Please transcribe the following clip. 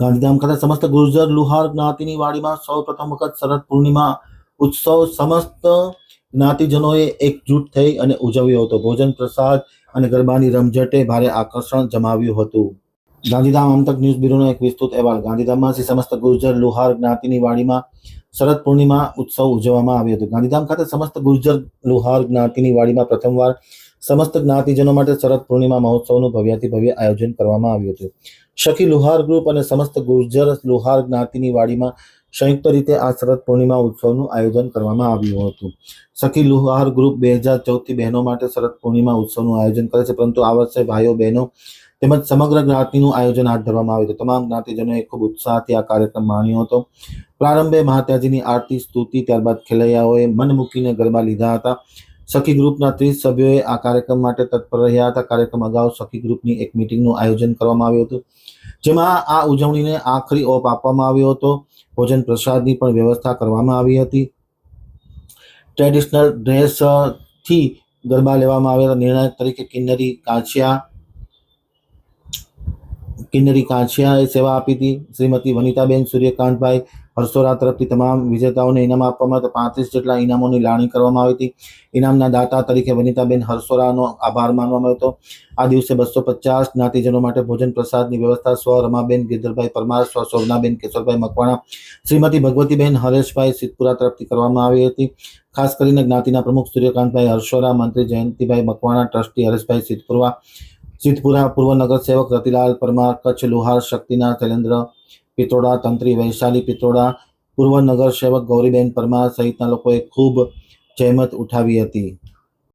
ગાંધીધામ ખાતે સમસ્ત ગુર્જર, લુહાર જ્ઞાતિની વાડીમાં સૌ પ્રથમ વખત શરદ પૂર્ણિમા ઉત્સવ સમસ્ત જ્ઞાતિજનોએ એકજૂટ થઈ અને ઉજવ્યો હતો. ભોજન, પ્રસાદ અને ગરબાની રમઝટે ભારે આકર્ષણ જમાવ્યું હતું. ગાંધીધામ અમતક ન્યૂઝ બ્યુરોનો એક વિસ્તૃત અહેવાલ. ગાંધીધામમાં શ્રી સમસ્ત ગુર્જર, લુહાર જ્ઞાતિની વાડીમાં શરદ પૂર્ણિમા ઉત્સવ ઉજવવામાં આવ્યો હતો. ગાંધીધામ ખાતે સમસ્ત ગુર્જર, લુહાર જ્ઞાતિની વાડીમાં પ્રથમવાર સમસ્ત જ્ઞાતિજનો માટે શરદ પૂર્ણિમા મહોત્સવનું ભવ્યાથી ભવ્ય આયોજન કરવામાં આવ્યું હતું. શકી લુહાર ગ્રુપ અને સમસ્ત ગુર્જર લુહાર જ્ઞાતિની વાડીમાં સંયુક્ત રીતે આ શરદ પૂર્ણિમા ઉત્સવનું આયોજન કરવામાં આવ્યું હતું. સખી લુહાર ગ્રુપ બે હજાર ચૌદથી બહેનો માટે શરદ પૂર્ણિમા ઉત્સવનું આયોજન કરે છે, પરંતુ આ વર્ષે ભાઈઓ, બહેનો તેમજ સમગ્ર જ્ઞાતિનું આયોજન હાથ ધરવામાં આવ્યું હતું. તમામ જ્ઞાતિજનોએ ખૂબ ઉત્સાહથી આ કાર્યક્રમ માણ્યો હતો. પ્રારંભે મહાત્યાજીની આરતી, સ્તુતિ, ત્યારબાદ ખેલૈયાઓએ મન મૂકીને ગરબા લીધા હતા. સખી ગ્રુપના ત્રીસ સભ્યોએ આ કાર્યક્રમ માટે તત્પર રહ્યા હતા. કાર્યક્રમ અગાઉ સખી ગ્રુપની એક મિટિંગનું આયોજન કરવામાં આવ્યું હતું, જેમાં આ ઉજવણીને આખરી ઓપ આપવામાં આવ્યો હતો. ભોજન પ્રસાદની પણ વ્યવસ્થા કરવામાં આવી હતી. ટ્રેડિશનલ ડ્રેસથી ગરબા લેવામાં આવ્યા હતા. નિર્ણાયક તરીકે કિન્નરી કાંચિયા કિન્નરી કાંછિયાએ સેવા આપી હતી. શ્રીમતી વનિતાબેન સૂર્યકાંતભાઈ હર્ષોરા તરફથી તમામ વિજેતાઓને ઇનામ આપવામાં હતા પાંત્રીસ જેટલા ઇનામોની લાણી કરવામાં આવી હતી. ઇનામના દાતા તરીકે વનિતાબેન હર્ષોરાનો આભાર માનવામાં આવ્યો હતો આ દિવસે બસો પચાસ જ્ઞાતિજનો માટે ભોજન પ્રસાદની વ્યવસ્થા સ્વ રમાબેન ગિરધરભાઈ પરમાર, સ્વ શોભનાબેન કેશોરભાઈ મકવાણા, શ્રીમતી ભગવતીબેન હરેશભાઈ સિદ્ધપુરા તરફથી કરવામાં આવી હતી. ખાસ કરીને જ્ઞાતિના પ્રમુખ સૂર્યકાંતભાઈ હર્ષોરા, મંત્રી જયંતિભાઈ મકવાણા, ટ્રસ્ટી હરેશભાઈ સિદ્ધપુરા સિદ્ધપુરા પૂર્વ નગર સેવક રતિલાલ પરમાર, કચ્છ લુહાર શક્તિનાથ શૈલેન્દ્ર પિત્રોડા, તંત્રી વૈશાલી પિત્રોડા, પૂર્વ નગર સેવક ગૌરીબેન પરમાર સહિતના લોકોએ ખૂબ જહેમત ઉઠાવી હતી.